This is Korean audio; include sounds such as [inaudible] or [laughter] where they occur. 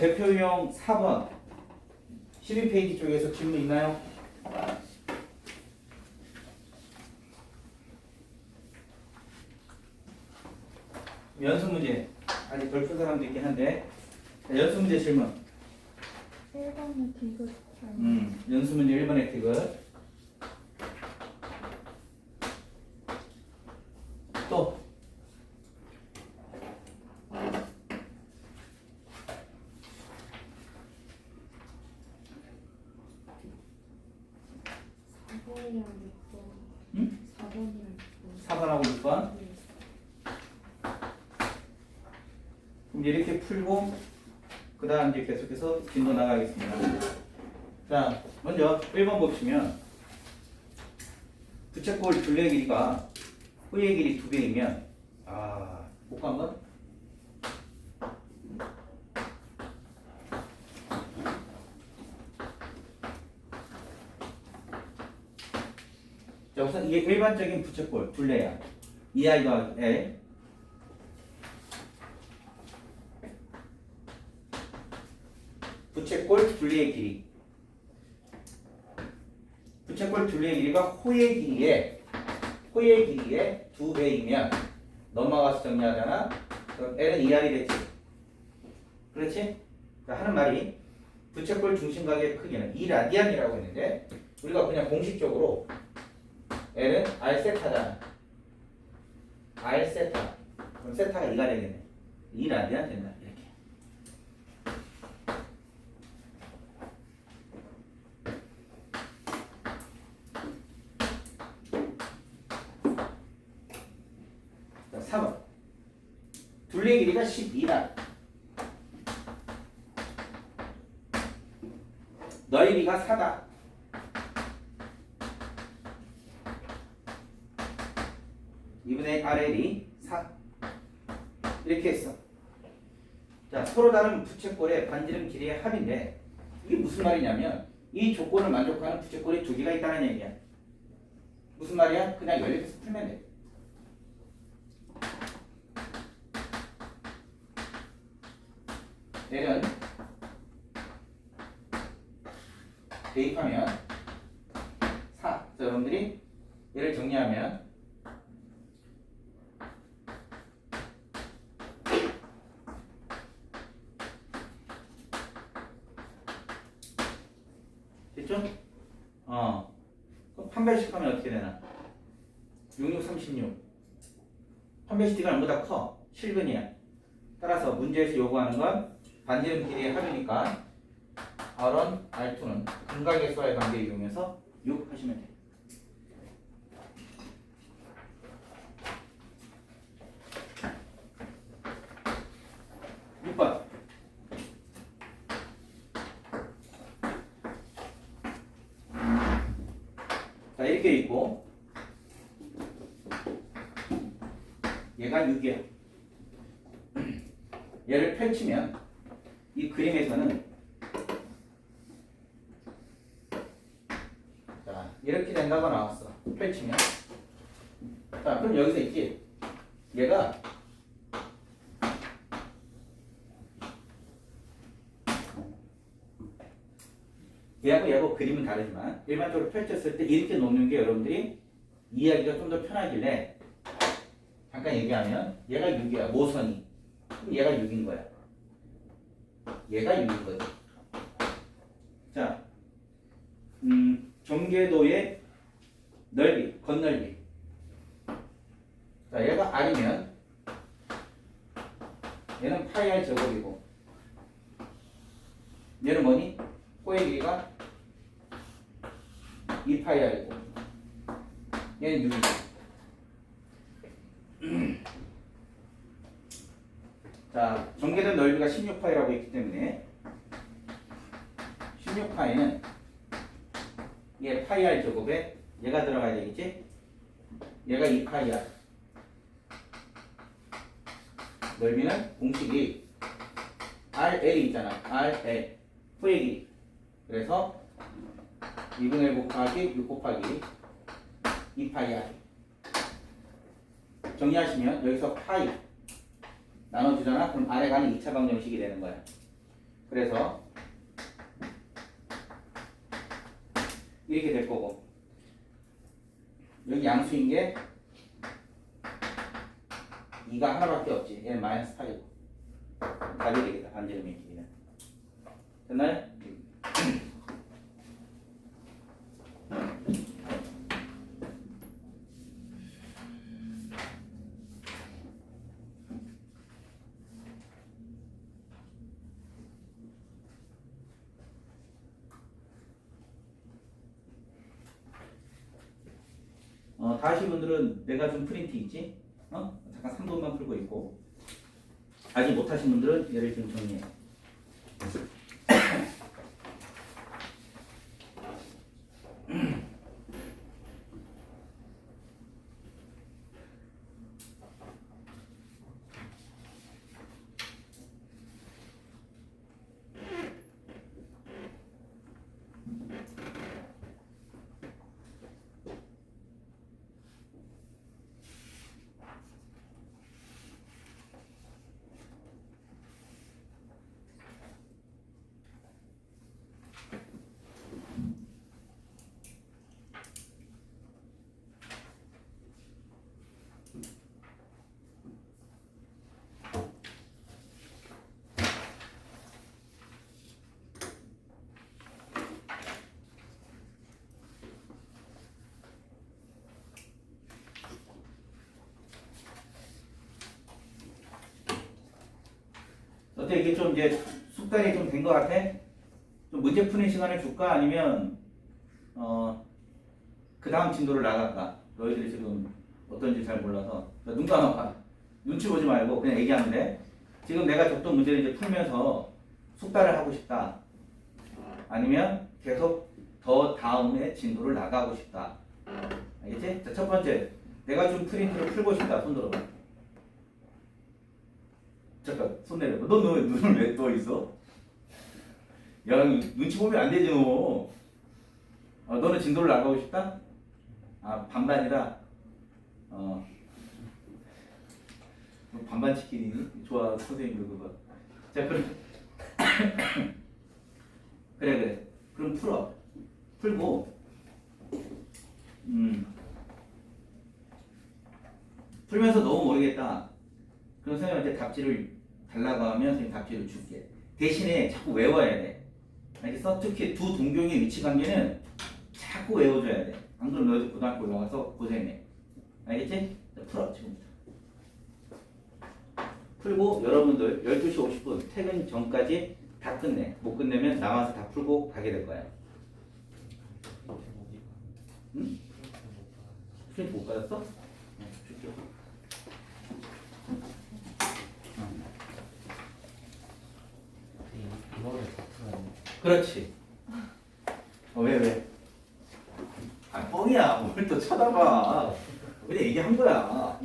대표용 4번 12페이지 쪽에서 질문 있나요? 연습 문제. 아직 덜 푼 사람도 있긴 한데. 자, 연습 문제 질문. 1번은 디귿 음, 연습 문제 1번의 팁은 또 사번이랑 6번 응? 4번이랑 6번 4번하고 6번 네. 그럼 이렇게 풀고 그 다음 이제 계속해서 진도 나가겠습니다. 자, 먼저 1번 보시면 부채꼴 둘레 길이가 호의 길이 2배이면 아, 복 한번 이게 일반적인 부채꼴 둘레야. 이 아이가 L 부채꼴 둘레의 길이 부채꼴 둘레의 길이가 호의 길이의 호의 길이의 두 배이면 넘어가서 정리하잖아 그럼 L은 2R이 됐지 그렇지? 자, 하는 말이 부채꼴 중심각의 크기는 2라디안이라고 했는데 우리가 그냥 공식적으로 L은 R 세타잖아 R 세타 그럼 세타가 2가 되겠네 2라디안 된다 이렇게 자, 3번. 둘레 길이가 12라. 넓이가 4다. 분의 RL이 4. 이렇게 했어. 자, 서로 다른 부채꼴의 반지름 길이의 합인데 이게 무슨 말이냐면 이 조건을 만족하는 부채꼴이 두 개가 있다는 얘기야. 무슨 말이야? 그냥 연립해서 풀면 돼. 얘는 대입하면 4. 자, 여러분들이 얘를 정리하면 됐죠? 어. 그럼 판별식 하면 어떻게 되나? 66, 36. 판별식가 얼마보다 커? 실근이야. 따라서 문제에서 요구하는 건 반지름 길이의 합이니까 R1, R2는 근각의 수와의 관계를 이용해서 6 하시면 돼요. 100개 있고 얘가 6이야. 얘를 펼치면 이 그림에서는 자, 이렇게 된다고 나왔어. 펼치면 자, 그럼 여기서 있지. 얘가 얘하고 얘하고 그림은 다르지만 일반적으로 펼쳤을 때 이렇게 놓는 게 여러분들이 이해하기가 좀 더 편하길래 잠깐 얘기하면 얘가 6이야 모선이. 그럼 얘가 6인 거야. 얘가 6인 거지. 자 음, 정계도의 넓이 건넓이. 자 얘가 R이면 얘는 파이 R 제곱이고 얘는 뭐니? 호의 길이가 2파이 R이고 얘는 6이고 자, 전개된 넓이가 16파이라고 했기 때문에 16파이는 얘 파이 r 제곱에 얘가 들어가야 되겠지? 얘가 2파이 r 넓이는 공식이 RL이 있잖아. RL 길이. 그래서 2분의 1 곱하기 6 곱하기 2파이 r 정리하시면 여기서 파이 나눠주잖아. 그럼 아래 가는 2차 방정식이 되는 거야. 그래서 이렇게 될 거고 여기 양수인 게 2가 하나밖에 없지 얘는 마이너스 8이고 답이 되겠다 반지름의 길이는 됐나요? 어, 다 하신 분들은 내가 준 프린트 있지? 어? 잠깐 3분만 풀고 있고 아직 못 하신 분들은 얘를 좀 정리해 어때 이게 좀 이제 숙달이 좀 된 것 같아? 좀 문제 푸는 시간을 줄까? 아니면 어 그 다음 진도를 나갈까? 너희들이 지금 어떤지 잘 몰라서. 자, 눈 감아봐. 눈치 보지 말고 그냥 얘기하면 돼. 지금 내가 줬던 문제를 이제 풀면서 숙달을 하고 싶다. 아니면 계속 더 다음에 진도를 나가고 싶다. 알겠지? 자, 첫 번째. 내가 준 프린트를 풀고 싶다. 손 들어봐 잠깐 손 내려봐. 너, 너 눈을 왜 떠 있어? 야 눈치 보면 안 되지 너. 어, 너는 진도를 나가고 싶다? 아 반반이다. 어. 너 반반 치킨이니? 좋아 선생님도 그거. 자 그럼 [coughs] 그래 그래. 그럼 풀어. 풀고 음 풀면서 너무 모르겠다. 그럼 선생님한테 답지를 달라고 하면 선생님 답지를 줄게. 대신에 자꾸 외워야 돼. 알겠어? 특히 두 동경의 위치 관계는 자꾸 외워줘야 돼. 안 그러면 너희들 고등학교 올라가서 고생해. 알겠지? 자, 풀어 지금부터. 풀고 여러분들 12시 50분 퇴근 전까지 다 끝내. 못 끝내면 나와서 다 풀고 가게 될 거야. 응? 못 받았어? 어, 줄게. 이거를 다 풀어야 그렇지. 어, 왜, 왜? 아, 뻥이야. 뭘 또 쳐다봐. 그냥 얘기한 거야.